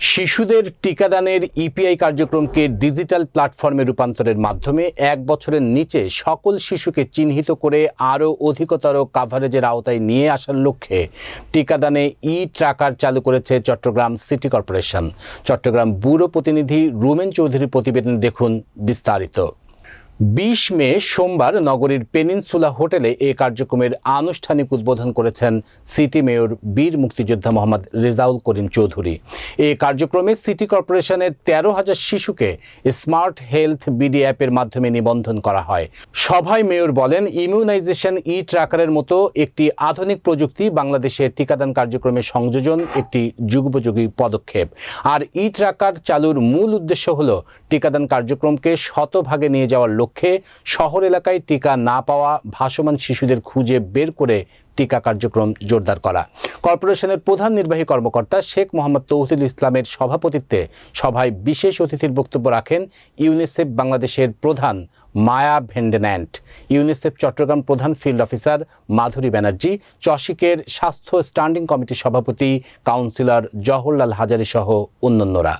শিশুদের টিকাদানের EPI কার্যক্রমকে digital প্ল্যাটফর্মে রূপান্তরের মাধ্যমে এক বছরের নিচে সকল শিশুকে চিহ্নিত করে আরও অধিকতর কাভারেজের আওতায় নিয়ে আসার লক্ষ্যে টিকাদানে ই ট্রাকার চালু করেছে Chattogram city corporation. Chattogram bureau প্রতিনিধি রুমেন চৌধুরীর প্রতিবেদন দেখুন বিস্তারিত। বিশ মে সোমবার নগরীর পেনিনসুলা হোটেলে এ কার্যক্রমের আনুষ্ঠানিক উদ্বোধন করেছেন সিটি মেয়র বীর মুক্তিযোদ্ধা মোহাম্মদ রেজাউল করিম চৌধুরী। এই কার্যক্রমে সিটি কর্পোরেশনের তেরো হাজার শিশুকে স্মার্ট হেলথ বিডি অ্যাপের মাধ্যমে নিবন্ধন করা হয়। সভায় মেয়র বলেন, ইমিউনাইজেশন ই ট্র্যাকারের মতো একটি আধুনিক প্রযুক্তি বাংলাদেশের টিকাদান কার্যক্রমে সংযোজন একটি যুগোপযোগী পদক্ষেপ। আর ই ট্র্যাকার চালুর মূল উদ্দেশ্য হল টিকাদান কার্যক্রমকে শতভাগে নিয়ে যাওয়ার লক্ষ্যে শহর এলাকায় টিকা না পাওয়া ভাসমান শিশুদের খুঁজে বের করে টিকা কার্যক্রম জোরদার করা। কর্পোরেশনের প্রধান নির্বাহী কর্মকর্তা শেখ মোহাম্মদ তৌহিদুল ইসলামের সভাপতিত্বে সভায় বিশেষ অতিথির বক্তব্য রাখেন ইউনিসেফ বাংলাদেশের প্রধান মায়া ভেন্ডেন্যান্ট, ইউনিসেফ চট্টগ্রাম প্রধান ফিল্ড অফিসার মাধুরী ব্যানার্জি চশিকের স্বাস্থ্য স্ট্যান্ডিং কমিটির সভাপতি কাউন্সিলর জওহরলাল হাজারি সহ অন্যান্যরা।